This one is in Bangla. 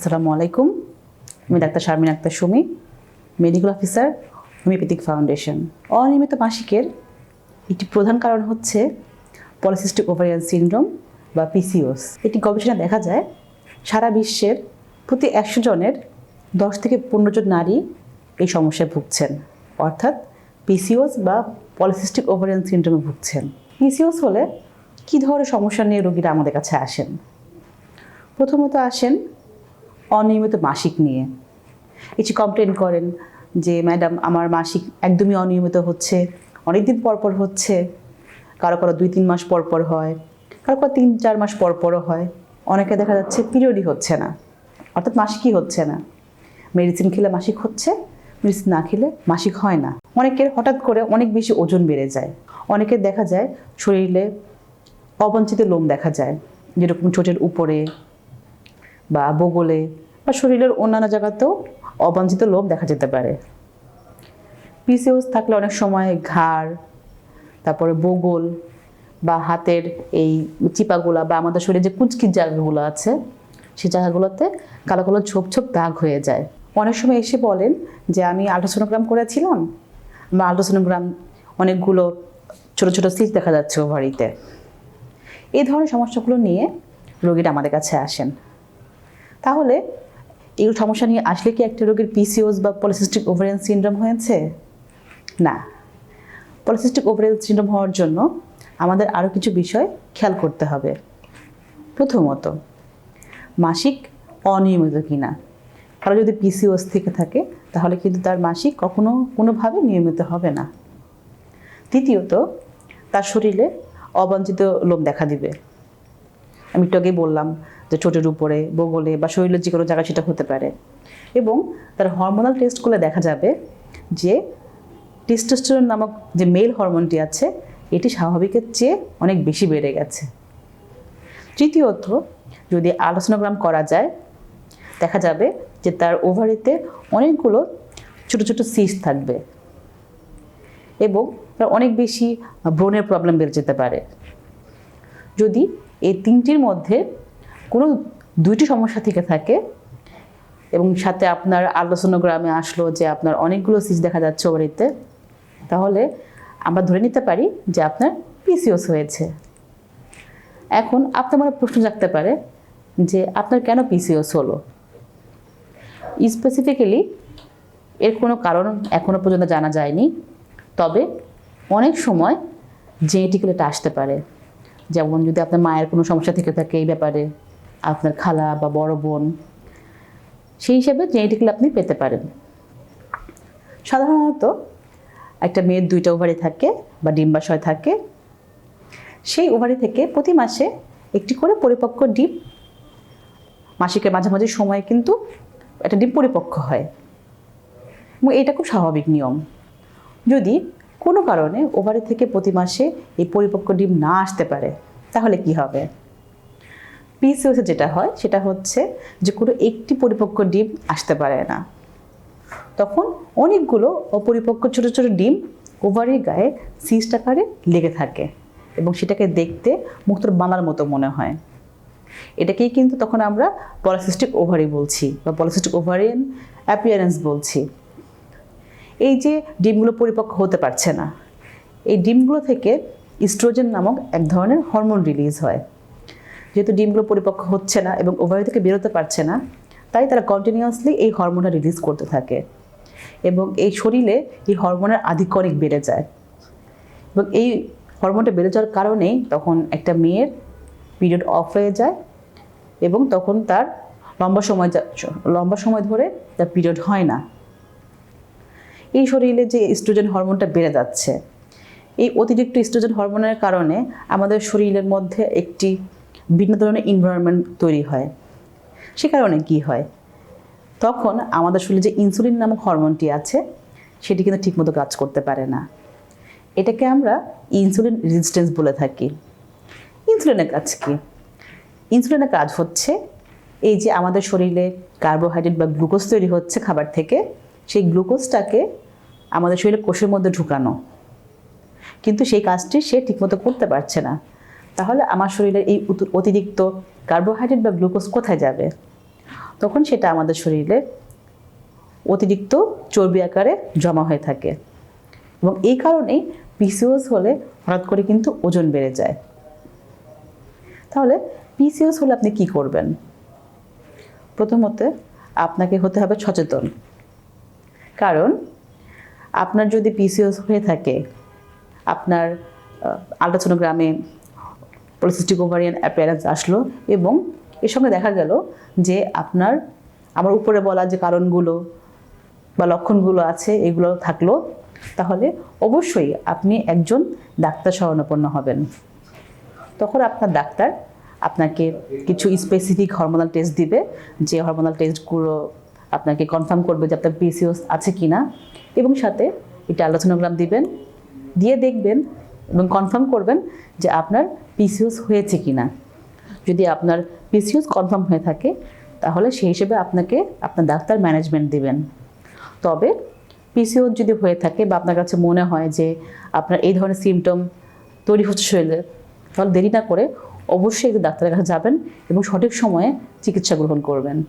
আসসালামু আলাইকুম। আমি doctor Sharmin Akter Sumi medical officer homeopathic foundation অনিয়মিত মাসিকের একটি প্রধান কারণ হচ্ছে পলিসিস্টিক ওভারিয়ান সিনড্রোম বা পিসিওস এটি গবেষণা দেখা যায়, সারা বিশ্বের প্রতি একশো জনের দশ থেকে পনেরো জন নারী এই সমস্যায় ভুগছেন। অর্থাৎ পিসিওস বা পলিসিস্টিক ওভারিয়ান সিনড্রোমে ভুগছেন। পিসিওস হলে কী ধরনের সমস্যা নিয়ে রোগীরা আমাদের কাছে আসেন? প্রথমত আসেন অনিয়মিত মাসিক নিয়ে। কিছু কমপ্লেন করেন যে, ম্যাডাম, আমার মাসিক একদমই অনিয়মিত হচ্ছে অনেক দিন পর পর হচ্ছে, কারও কারও দুই তিন মাস পর পর হয়, কারও কারও তিন চার মাস পর পরও হয়, অনেকে দেখা যাচ্ছে পিরিয়ডই হচ্ছে না, অর্থাৎ মাসিকই হচ্ছে না। মেডিসিন খেলে মাসিক হচ্ছে মেডিসিন না খেলে মাসিক হয় না। অনেকের হঠাৎ করে অনেক বেশি ওজন বেড়ে যায়। অনেকের দেখা যায় শরীরে অবাঞ্ছিত লোম দেখা যায়, যেরকম চোটের উপরে বা বগলে বা শরীরের অন্যান্য জায়গাতেও অবাঞ্ছিত লোভ দেখা যেতে পারে। পিসিওস থাকলে অনেক সময় ঘাড়, তারপরে বগল বা হাতের এই চিপাগুলা বা আমাদের শরীরে যে কুচকির জায়গাগুলো আছে সেই জায়গাগুলোতে কালো কালো ছোপ ছোপ দাগ হয়ে যায়। অনেক সময় এসে বলেন যে, আমি আল্ট্রাসোনোগ্রাম করেছিলাম, বা আল্ট্রাসোনোগ্রাম অনেকগুলো ছোট ছোট সিট দেখা যাচ্ছে ওভারিতে। এই ধরনের সমস্যাগুলো নিয়ে রোগীরা আমাদের কাছে আসেন। তাহলে এই সমস্যা নিয়ে আসলে কি একটা রোগীর পিসিওস বা পলিসিস্টিক ওভারিয়ান সিনড্রোম হয়েছে? না। পলিসিস্টিক ওভারিয়ান সিনড্রোম হওয়ার জন্য আমাদের আরও কিছু বিষয় খেয়াল করতে হবে। প্রথমত, মাসিক অনিয়মিত কিনা। কারও যদি পিসিওস থেকে থাকে, তাহলে কিন্তু তার মাসিক কখনো কোনোভাবে নিয়মিত হবে না। দ্বিতীয়ত, তার শরীরে অবাঞ্ছিত লোম দেখা দিবে। আমি একটু আগেই বললাম যে ঠোঁটের উপরে, বগলে বা শরীরের যে কোনো জায়গায় সেটা হতে পারে। এবং তার হরমোনাল টেস্ট করলে দেখা যাবে যে টেস্টোস্টেরন নামক যে মেল হরমোনটি আছে, এটি স্বাভাবিকের চেয়ে অনেক বেশি বেড়ে গেছে। তৃতীয়ত, যদি আলোচনাগ্রাম করা যায়, দেখা যাবে যে তার ওভারিতে অনেকগুলো ছোট ছোট সিস থাকবে এবং তার অনেক বেশি ব্রণের প্রবলেম বেড়ে যেতে পারে। যদি এই তিনটির মধ্যে কোনো দুইটি সমস্যা থেকে থাকে এবং সাথে আপনার আলোচনাগ্রামে আসলো যে আপনার অনেকগুলো সিজ দেখা যাচ্ছে ওভারিতে, তাহলে আমরা ধরে নিতে পারি যে আপনার পিসিওস হয়েছে। এখন আপনার মনে প্রশ্ন জাগতে পারে যে আপনার কেন পিসিওস হলো? স্পেসিফিক্যালি এর কোনো কারণ এখনও পর্যন্ত জানা যায়নি, তবে অনেক সময় জেনেটিক্যালি এটা আসতে পারে। যেমন যদি আপনার মায়ের কোনো সমস্যা থেকে থাকে এই ব্যাপারে, আপনার খালা বা বড় বোন, সেই হিসাবে জেনেটিক্যালি আপনি পেতে পারেন। সাধারণত একটা মেয়ের দুইটা ওভারি থাকে বা ডিম্বাশয় থাকে, সেই ওভারি থেকে প্রতি মাসে একটি করে পরিপক্ক ডিম, মাসিকের মাঝামাঝি সময়ে কিন্তু একটা ডিম পরিপক্ক হয়। এবং এটা খুব স্বাভাবিক নিয়ম। যদি কোনো কারণে ওভারি থেকে প্রতি মাসে এই পরিপক্ক ডিম না আসতে পারে, তাহলে কি হবে? পিসিওসে যেটা হয়, সেটা হচ্ছে যে কোনো একটি পরিপক্ক ডিম আসতে পারে না। তখন অনেকগুলো অপরিপক্ক ছোট ছোট ডিম ওভারির গায়ে সিস্ট আকারে লেগে থাকে এবং সেটাকে দেখতে মুক্তর বানার মতো মনে হয়। এটাকেই কিন্তু তখন আমরা পলিসিস্টিক ওভারি বলছি বা পলিসিস্টিক ওভারিয়ান অ্যাপিয়ারেন্স বলছি। এই যে ডিমগুলো পরিপক্ক হতে পারছে না, এই ডিমগুলো থেকে ইস্ট্রোজেন নামক এক ধরনের হরমোন রিলিজ হয়। যেহেতু ডিমগুলো পরিপক্ক হচ্ছে না এবং ওভারি থেকে বেরোতে পারছে না, তাই তারা কন্টিনিউয়াসলি এই হরমোনটা রিলিজ করতে থাকে এবং এই শরীরে এই হরমোনের আধিক্য অনেক বেড়ে যায়। এবং এই হরমোনটা বেড়ে যাওয়ার কারণেই তখন একটা মেয়ের পিরিয়ড অফ হয়ে যায় এবং তখন তার লম্বা সময় লম্বা সময় ধরে তার পিরিয়ড হয় না। এই শরীরে যে ইস্ট্রোজেন হরমোনটা বেড়ে যাচ্ছে, এই অতিরিক্ত ইস্ট্রোজেন হরমোনের কারণে আমাদের শরীরের মধ্যে একটি ভিন্ন ধরনের এনভায়রনমেন্ট তৈরি হয়। সে কারণে কি হয়? তখন আমাদের শরীরে যে ইনসুলিন নামক হরমোনটি আছে, সেটি কিন্তু ঠিকমতো কাজ করতে পারে না। এটাকে আমরা ইনসুলিন রেজিস্ট্যান্স বলে থাকি। ইনসুলিনের কাজ কি? ইনসুলিনের কাজ হচ্ছে এই যে আমাদের শরীরে কার্বোহাইড্রেট বা গ্লুকোজ তৈরি হচ্ছে খাবার থেকে সেই গ্লুকোজটাকে আমাদের শরীরে কোষের মধ্যে ঢুকানো। কিন্তু সেই কাজটি সে ঠিকমতো করতে পারছে না। তাহলে আমার শরীরে এই অতিরিক্ত কার্বোহাইড্রেট বা গ্লুকোজ কোথায় যাবে? তখন সেটা আমাদের শরীরে অতিরিক্ত চর্বি আকারে জমা হয়ে থাকে। এবং এই কারণেই পিসিওস হলে হঠাৎ করে কিন্তু ওজন বেড়ে যায়। তাহলে পিসিওস হলে আপনি কি করবেন? প্রথমত আপনাকে হতে হবে সচেতন। কারণ আপনার যদি পিসিওস হয়ে থাকে, আপনার আলট্রাসোনোগ্রামে পলিসিস্টিক ওভারিয়ান অ্যাপিয়ারেন্স আসলো এবং এর সঙ্গে দেখা গেল যে আপনার, আমার উপরে বলা যে কারণগুলো বা লক্ষণগুলো আছে, এগুলো থাকল, তাহলে অবশ্যই আপনি একজন ডাক্তার শরণাপন্ন হবেন। তখন আপনার ডাক্তার আপনাকে কিছু স্পেসিফিক হরমোনাল টেস্ট দিবে, যে হরমোনাল টেস্টগুলো আপনাকে কনফার্ম করবে যে আপনার পিসিওস আছে কি না এবং সাথে এটা আলোচনাগ্রাম দিবেন, দিয়ে দেখবেন এবং কনফার্ম করবেন যে আপনার পিসিওস হয়েছে কি না যদি আপনার পিসিওস কনফার্ম হয়ে থাকে, তাহলে সেই হিসেবে আপনাকে আপনার ডাক্তার ম্যানেজমেন্ট দিবেন। তবে পিসিওস যদি হয়ে থাকে বা আপনার কাছে মনে হয় যে আপনার এই ধরনের সিমটম তৈরি হচ্ছে শরীরে, তাহলে দেরি না করে অবশ্যই ডাক্তারের কাছে যাবেন এবং সঠিক সময়ে চিকিৎসা গ্রহণ করবেন।